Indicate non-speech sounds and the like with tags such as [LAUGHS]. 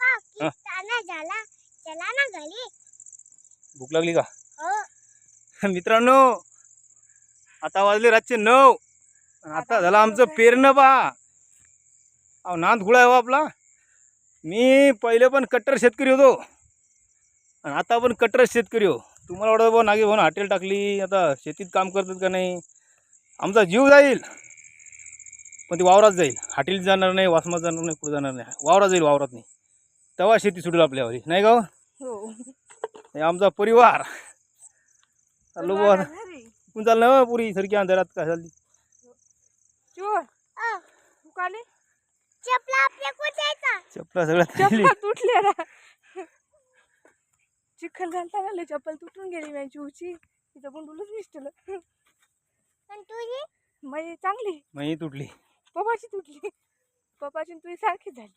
पप्पा हा. किस्ताना झाला चला ना घरी भूक लागली का? हो. [LAUGHS] मित्रांनो आता वाजले रातचे नऊ. आणि आता झालं आमचं पेरणं पहा. अहो नांद खुळा आहे हो आपला. मी पहिले पण कट्टर शेतकरी होतो. आणि आता पण कट्टर शेतकरी हो. तुम्हाला वाटतं बा नागे भाऊ हॉटेल टाकली आता शेतीत काम करतात का नाही? आमचा जीव जाईल. पण ते वावरात जाईल. हॉटेल जाणार नाही वासमात जाणार नाही कुठं जाणार नाही. वावरात जाईल वावरात नाही. तेव्हा शेती सुटेल आपल्यावर नाही का हो? हो. हे आमचा परिवार. चाललो कोण चाललं ना पुरी सारखी अंधारात काय चालली? चोर. अ, तू काले चपला आपल्या कुठे आहे का चपला सगळ्यात तुटले चिखल घालता घालले चप्पल तुटून गेली माझी उची. तिचं पण तुझी? मग चांगली. मग तुटली. पप्पाची तुटली. पप्पाची तुझी सारखी झाली.